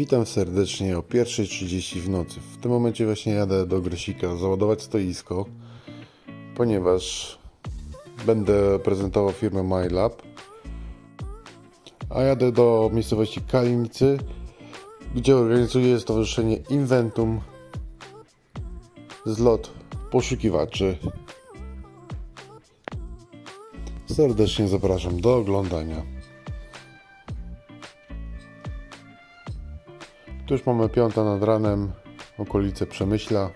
Witam serdecznie o 1.30 w nocy. W tym momencie właśnie jadę do Grysika załadować stoisko, ponieważ będę prezentował firmę MyLab. A jadę do miejscowości Kalinicy, gdzie organizuje Stowarzyszenie Inventum zlot poszukiwaczy. Serdecznie zapraszam do oglądania. Tu już mamy piąta nad ranem, okolice Przemyśla.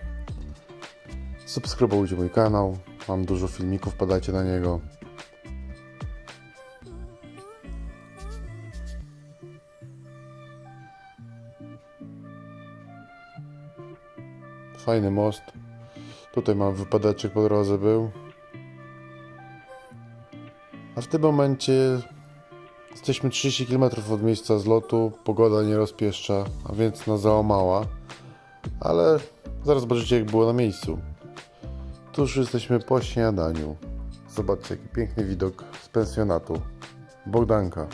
Subskrybujcie mój kanał, mam dużo filmików, padajcie na niego. Fajny most. Tutaj mam wypadeczek po drodze był. A w tym momencie Jesteśmy 30 km od miejsca zlotu, pogoda nie rozpieszcza, a więc nas załamała, ale zaraz zobaczycie jak było na miejscu. Tu już jesteśmy po śniadaniu. Zobaczcie jaki piękny widok z pensjonatu. Bogdanka.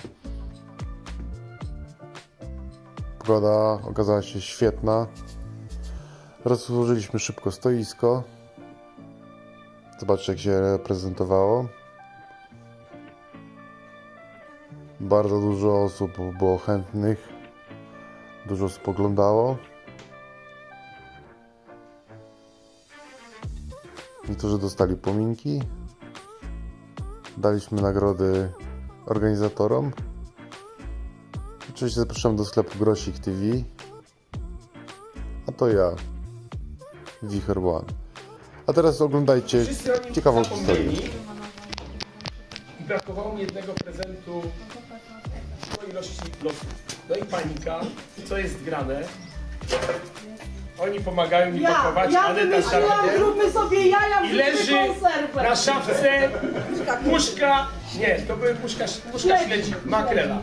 Pogoda okazała się świetna. Rozłożyliśmy szybko stoisko. Zobaczcie jak się prezentowało. Bardzo dużo osób było chętnych. Dużo spoglądało. Niektórzy dostali pominki. Daliśmy nagrody organizatorom. Oczywiście zapraszam do sklepu Grosik TV. A to ja, Wicher One. A teraz oglądajcie ciekawą historię. Brakowało mi jednego prezentu ilości losów. No i panika, co jest grane. Oni pomagają mi Ja, pakować, ja ale ta wymyśliłam, szafie. zróbmy sobie jaja I w leży konserwę. na szafce puszka, nie, to były puszka, puszka śledzi, makrela.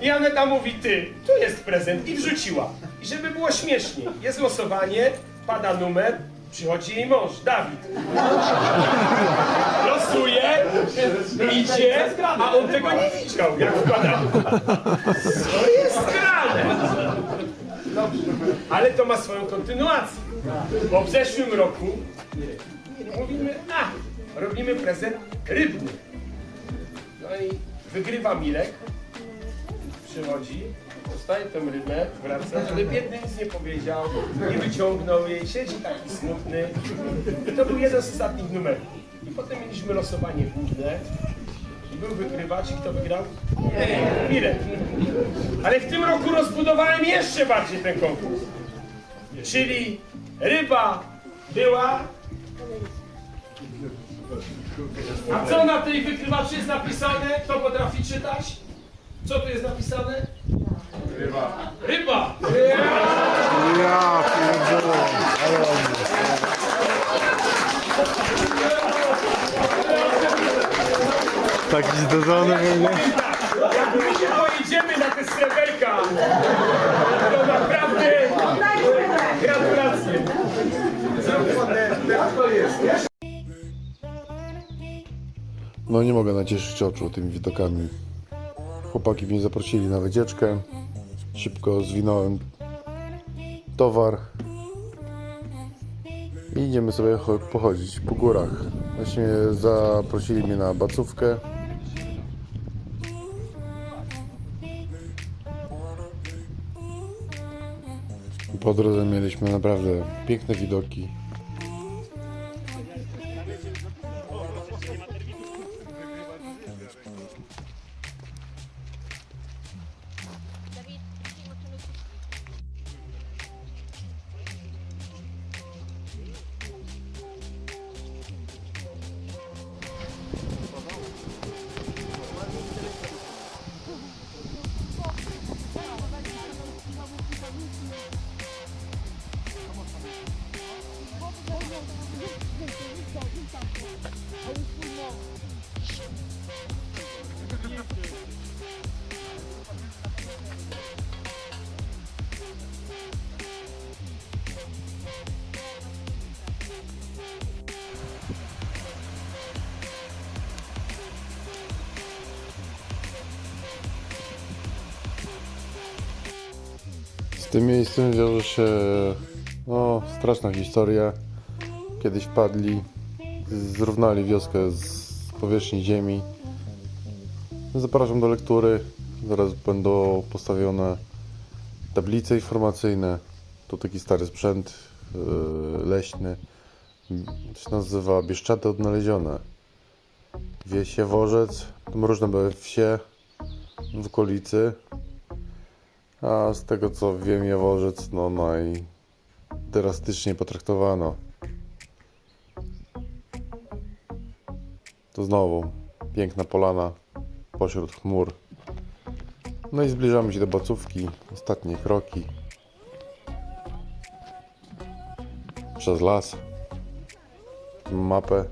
I Aneta mówi, ty, tu jest prezent i wrzuciła. I żeby było śmieszniej, jest losowanie, pada numer, przychodzi jej mąż, Dawid. Losuje, idzie, a on tego nie widział, jak wkłada. To jest grane. Ale to ma swoją kontynuację. Bo w zeszłym roku mówimy, a, robimy prezent rybny. No i wygrywa Milek, przychodzi, dostaje tę rybę, wraca, ale biedny nic nie powiedział, nie wyciągnął jej, siedzi taki smutny. I to był jeden z ostatnich numerów. I potem mieliśmy losowanie główne. I był wygrywacz i kto wygrał? Nie, Milek. Ale w tym roku rozbudowałem jeszcze bardziej ten konkurs. Czyli ryba była. A co na tej wykrywaczy jest napisane? Kto potrafi czytać? Co tu jest napisane? Ryba. Ryba! Ja pierdzielę. Taki zderzony w ogóle. Jak my się pojedziemy na te sreberka, to naprawdę gratulacje. No nie mogę nacieszyć oczu tymi widokami. Chłopaki mnie zaprosili na wycieczkę. Szybko zwinąłem towar. I idziemy sobie cho- pochodzić po górach. Właśnie zaprosili mnie na bacówkę. Po drodze mieliśmy naprawdę piękne widoki. Tym miejscu wiąże się no, straszna historia. Kiedyś wpadli, zrównali wioskę z powierzchni ziemi. Zapraszam do lektury. Zaraz będą postawione tablice informacyjne. To taki stary sprzęt yy, leśny. To się nazywa Bieszczady Odnalezione. Wieś Jaworzec. Tam różne były wsie w okolicy. A z tego co wiem, Jaworzec no najdrastyczniej potraktowano. To znowu piękna polana pośród chmur. No i zbliżamy się do Bacówki. Ostatnie kroki. Przez las. Mapę.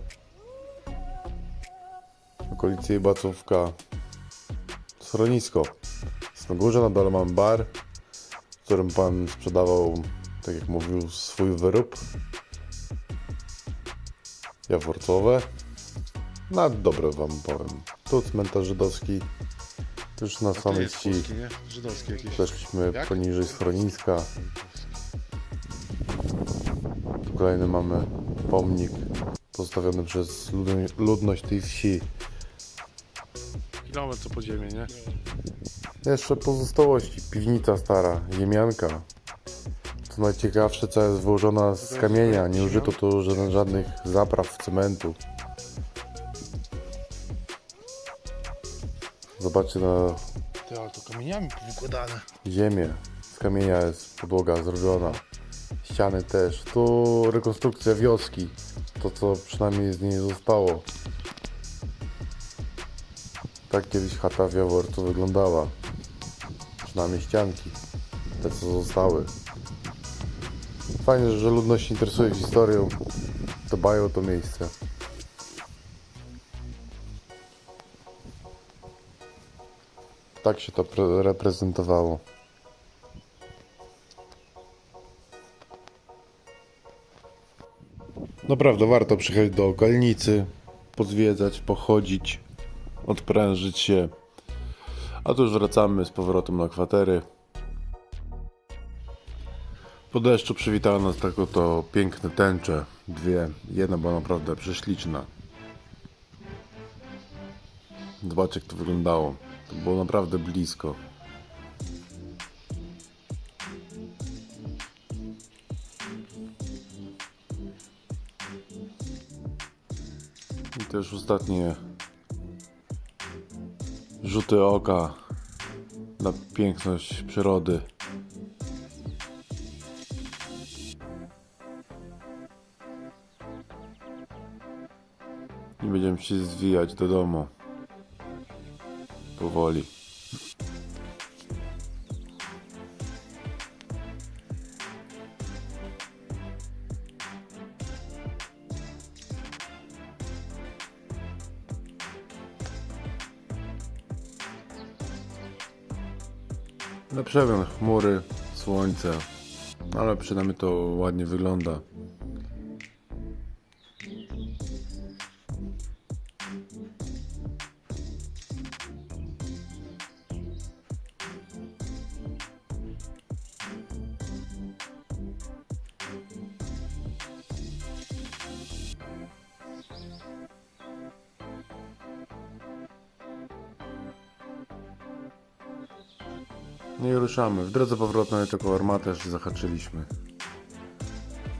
Okolicy i Bacówka. Schronisko. Na górze na dole mam bar, w którym pan sprzedawał, tak jak mówił, swój wyrób. Jaworcowe. Na dobre wam powiem. Tu cmentarz żydowski. Już na samej wsi? Żydowskie jakieś. Weszliśmy Jak? poniżej schroniska. Tu kolejny mamy pomnik postawiony przez ludno- ludność tej wsi. Kilometr po ziemię, nie? Jeszcze pozostałości. Piwnica stara, ziemianka. Co najciekawsze, cała jest wyłożona z kamienia. Nie użyto tu żadnych zapraw cementu. Zobaczcie na Ty, ale to kamieniami wykładane. ziemię. Z kamienia jest podłoga zrobiona. Ściany też. Tu rekonstrukcja wioski. To co przynajmniej z niej zostało. Tak kiedyś chata w Jaworcu wyglądała. Przynajmniej ścianki. Te co zostały. Fajnie, że ludność się interesuje historią. Dbają o to miejsce. Tak się to pre- reprezentowało. Naprawdę warto przyjechać do okalnicy, pozwiedzać, pochodzić, odprężyć się. Już wracamy z powrotem na kwatery. Po deszczu przywitały nas tak oto piękne tęcze. Dwie. Jedna była naprawdę prześliczna. Zobaczcie jak to wyglądało. To było naprawdę blisko. I też ostatnie rzuty oka na piękność przyrody. I będziemy się zwijać do domu. Powoli. Na przemian chmury, słońce, ale przynajmniej to ładnie wygląda. No i ruszamy. W drodze powrotnej tylko armatę zahaczyliśmy.